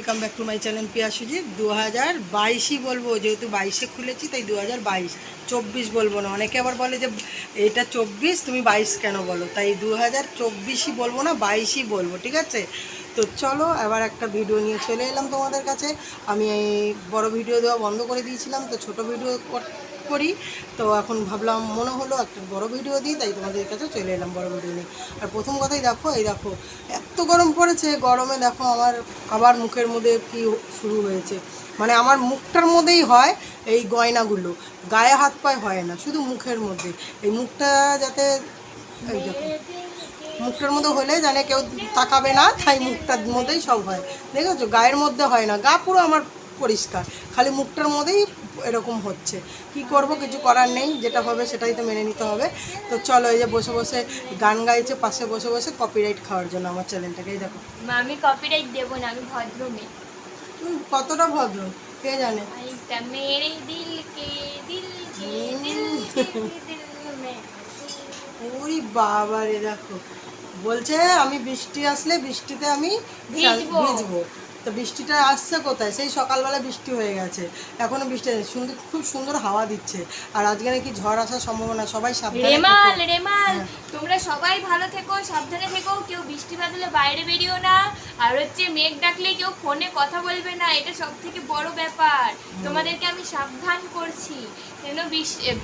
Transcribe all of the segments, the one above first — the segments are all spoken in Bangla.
Welcome back to my channel Piya Sujit দু হাজার বাইশই বলব, যেহেতু বাইশে খুলেছি, তাই দু হাজার বাইশ। চব্বিশ বলব না। অনেকে আবার বলে যে, এটা চব্বিশ, তুমি বাইশ কেন বলো? তাই দু হাজার চব্বিশই বলব না, বাইশই বলব, ঠিক আছে? তো চলো, আবার একটা ভিডিও নিয়ে চলে এলাম তোমাদের কাছে। আমি বড় ভিডিও দেওয়া বন্ধ করে দিয়েছিলাম, তো ছোট ভিডিও কর- তো এখন ভাবলাম মনে হলো একটা বড় ভিডিও দিই, তাই তোমাদের কাছে চলে এলাম বড় ভিডিও নিয়ে। আর প্রথম কথাই দেখো, এই দেখো, এত গরম পড়েছে, গরমে দেখো আমার আবার মুখের মধ্যে কি শুরু হয়েছে। মানে আমার মুখটার মধ্যেই হয় এই গয়নাগুলো, গায়ে হাত পায়ে হয় না, শুধু মুখের মধ্যে। এই মুখটা যাতে মুখটার মধ্যে হলে জানে কেউ তাকাবে না, তাই মুখটার মধ্যেই সব হয়। দেখেছ? গায়ের মধ্যে হয় না, গা পুরো আমার পরিষ্কার, খালি মুখটার মধ্যেই এরকম হচ্ছে। কি করব কিছু করার নেই যেটা হবে সেটাই তো মেনে নিতে হবে। তো চলো এই যে বসে বসে গান গাইছে পাশে বসে বসে কপিরাইট খাওয়ার জন্য আমার চ্যানেলটাকেই দেখো। আমি কপিরাইট দেবো না আমি ভদ্র মেয়ে। তুমি কতটা ভদ্র কে জানে? মেরে দিল কে দিল কে দিল ওই বাবা রে দেখো। বলছে আমি বৃষ্টি আসলে বৃষ্টিতে আমি ভিজবো। তো বৃষ্টিটা আসছে কোথায়? সেই সকালবেলা বৃষ্টি হয়ে গেছে। এখনও বৃষ্টি সুন্দর খুব সুন্দর হাওয়া দিচ্ছে। আর আজকে নাকি ঝড় আসার সম্ভাবনা সবাই সাবধানে রেমাল রেমাল হ্যাঁ। তোমরা সবাই ভালো থেকো সাবধানে থেকো কেউ বৃষ্টি বাদলে বাইরে বেরিও না। আর হচ্ছে মেঘ ডাকলে কেউ ফোনে কথা বলবে না এটা সব থেকে বড় ব্যাপার। তোমাদেরকে আমি সাবধান করছি। কেন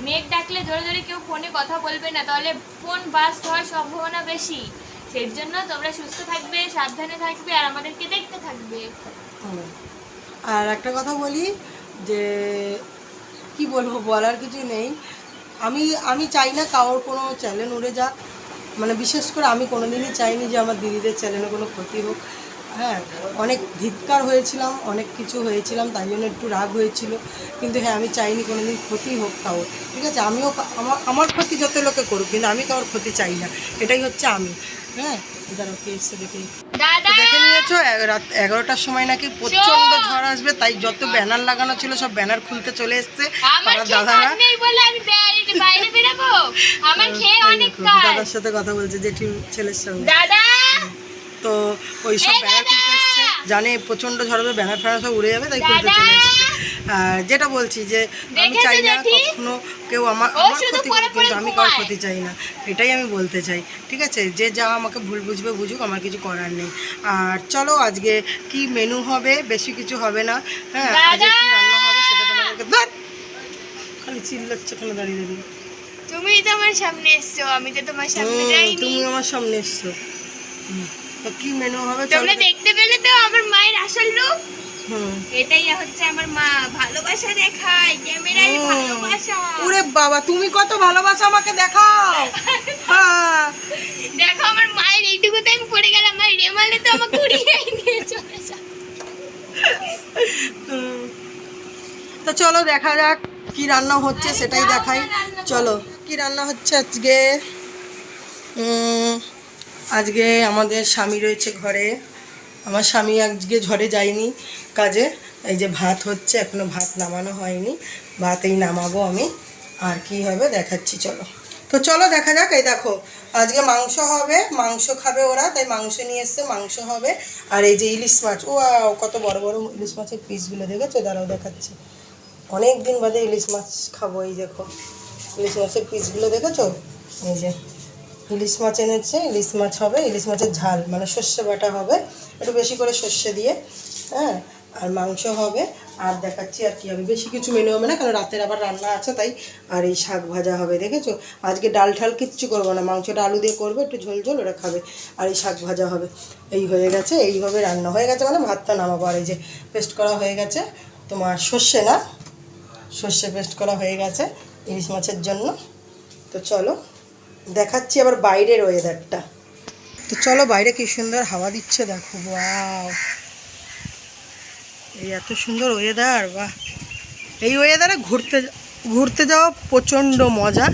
মেঘ ডাকলে জোরে জোরে কেউ ফোনে কথা বলবে না তাহলে ফোন বাস্ট হওয়ার সম্ভাবনা বেশি। সেই জন্য তোমরা সুস্থ থাকবে, সাবধানে থাকবে আর আমাদেরকে দেখতে থাকবে। আর একটা কথা বলি যে, কি বলব বলার কিছু নেই। আমি আমি চাই না কারোর কোনো চ্যানেল উড়ে যাক। মানে বিশেষ করে আমি কোনোদিনই চাইনি যে আমার দিদিদের চ্যানেলে কোনো ক্ষতি হোক। হ্যাঁ অনেক ধিক্কার হয়েছিলাম, অনেক কিছু হয়েছিলাম, তাই জন্য একটু রাগ হয়েছিল। কিন্তু হ্যাঁ আমি চাইনি কোনোদিন ক্ষতি হোক কারোর। ঠিক আছে, আমিও আমার আমার ক্ষতি যত লোকে করুক, কিন্তু আমি কারোর ক্ষতি চাই না। এটাই হচ্ছে আমি। হ্যাঁ দাঁড়াও কে এসছে দেখে দেখে নিয়েছো রাত এগারোটার সময় নাকি প্রচণ্ড ঝড় আসবে তাই যত ব্যানার লাগানো ছিল সব ব্যানার খুলতে চলে এসছে। দাদারা দাদার সাথে কথা বলছে ছেলের সঙ্গে। তো ওই সব ব্যানার খুলতে এসছে। জানে প্রচণ্ড ঝড় হবে ব্যানার ফ্যানার সব উড়ে যাবে তাই খুলতে চলে এসছে। যেটা বলছি যে আমি চাই না? কখনো কেউ আমার আমার ক্ষতি কিন্তু আমি কারোর ক্ষতি চাই না। এটাই আমি বলতে চাই ঠিক আছে? যে যা আমাকে ভুল বুঝবে বুঝুক আমার কিছু করার নেই। আর চলো আজকে কি মেনু হবে? বেশি কিছু হবে না। হ্যাঁ আজকে কি রান্না হবে সেটা তোমাদেরকে ধর! খালি চিল্লাচ্ছে কেন দাঁড়িয়ে দাঁড়িয়ে? তুমি তো আমার সামনে এসছো আমি তো তোমার সামনে যাইনি। তুমি আমার সামনে এসছো। তো কি মেনু হবে? তোমরা দেখতে পেলে তো আমার মায়ের আসল রূপ। এটাই হচ্ছে আমার মা ভালোবাসা দেখায় ক্যামেরায় ভালোবাসা। ওরে বাবা তুমি কত ভালোবাসা আমাকে দেখাও। হ্যাঁ। দেখো আমার মায়ের এইটুকুতে আমি পড়ে গেলাম আমার রেমালে তো আমাকে উড়িয়ে নিয়ে চলে যায় হুম। তো চলো দেখা যাক কি রান্না হচ্ছে সেটাই দেখাই। চলো কি রান্না হচ্ছে আজকে? আজকে আমাদের স্বামী রয়েছে ঘরে। আমার স্বামী আজকে ঝড়ে যায়নি কাজে, এই যে ভাত হচ্ছে, এখনও ভাত নামানো হয়নি। ভাত এই নামাবো আমি। আর কি হবে দেখাচ্ছি, চলো। তো চলো দেখা যাক, এই দেখো, আজকে মাংস হবে, মাংস খাবে ওরা, তাই মাংস নিয়ে এসছে, মাংস হবে। আর এই যে ইলিশ মাছ ও কত বড় বড় ইলিশ মাছের পিসগুলো দেখেছ? দাঁড়াও দেখাচ্ছি। অনেক দিন বাদে ইলিশ মাছ খাব, এই দেখো। ইলিশ মাছের পিসগুলো দেখেছ? এই যে ইলিশ মাছ এনেছে, ইলিশ মাছ হবে, ইলিশ মাছের ঝাল মানে সর্ষে বাটা হবে, একটু বেশি করে সর্ষে দিয়ে হ্যাঁ আর মাংস হবে, আর দেখাচ্ছি আর কি হবে বেশি কিছু মেনু হবে না, কারণ রাতের আবার রান্না আছে, তাই আর এই শাক ভাজা হবে, দেখেছ? আজকে ডাল ঠাল কিচ্ছু করব না, মাংসটা আলু দিয়ে করব, একটু ঝোল ঝোল, ওরা খাবে, আর এই শাক ভাজা হবে, এই হয়ে গেছে এইভাবে রান্না, হয়ে গেছে মানে ভাতটা নামাবো, আর এই যে পেস্ট করা হয়ে গেছে, তোমার সর্ষে না, সর্ষে পেস্ট করা হয়ে গেছে, ইলিশ মাছের জন্য, তো চলো দেখাচ্ছি আবার বাইরের ওয়েদারটা তো চলো বাইরে কি সুন্দর হাওয়া দিচ্ছে, দেখো ওয়াও এই এত সুন্দর ওয়েদার বাহ। এই ওয়েদারে ঘুরতে ঘুরতে যাওয়া প্রচণ্ড মজা।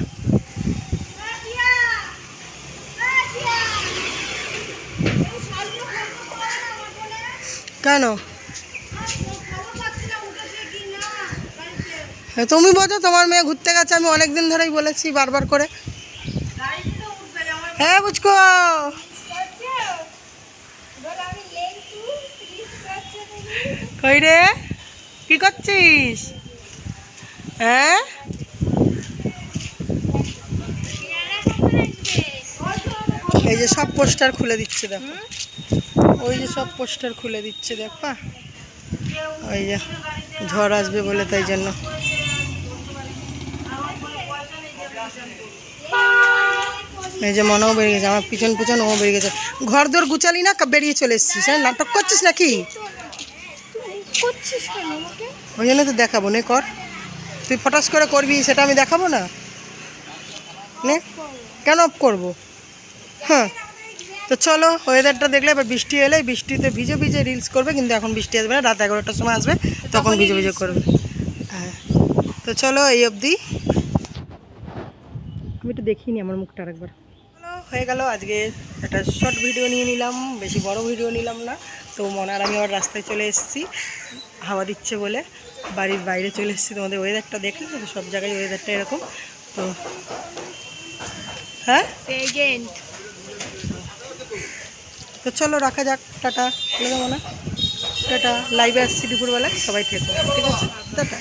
কেন? তুমি বোঝো, তোমার মেয়ে ঘুরতে গেছে, আমি অনেক দিন ধরেই বলেছি বারবার করে। হ্যাঁ বুঝকো। কই রে? কি করছিস? হ্যাঁ? এই যে সব পোস্টার খুলে দিচ্ছে, দেখো। ওই যে সব পোস্টার খুলে দিচ্ছে, দেখ, পা। ওই যে ঝড় আসবে বলে তাই জন্য। এই যে মনেও বেরিয়ে গেছে আমার পিছন পিছন ও বেরিয়ে গেছে। ঘর দোর গুচালি না বেরিয়ে চলে এসছিস হ্যাঁ? নাটক করছিস নাকি? করছিস ওই জন্য তো দেখাবো নে কর। তুই ফটাস করে করবি সেটা আমি দেখাবো না? নে কেন অফ করব? হ্যাঁ। তো চলো ওয়েদারটা দেখলে এবার বৃষ্টি এলে বৃষ্টিতে ভিজে ভিজে রিলস করবে কিন্তু এখন বৃষ্টি আসবে না রাত এগারোটার সময় আসবে তখন ভিজে ভিজে করবে। হ্যাঁ। তো চলো এই অবধি। আমি একটু দেখিনি আমার মুখটা আরেকবার। হয়ে গেল। আজকে একটা শর্ট ভিডিও নিয়ে নিলাম বেশি বড় ভিডিও নিলাম না। তো মনার আমি আবার রাস্তায় চলে এসেছি হাওয়া দিচ্ছে বলে। বাড়ির বাইরে চলে এসেছি তোমাদের ওয়েদারটা দেখলে সব জায়গায় ওয়েদারটা এরকম। তো হ্যাঁ? তো চলো রাখা যাক। টাটা। চলে যাব না। টাটা। লাইভে আসছি দুপুরবেলায়। সবাই থেকো। ঠিক আছে? টাটা।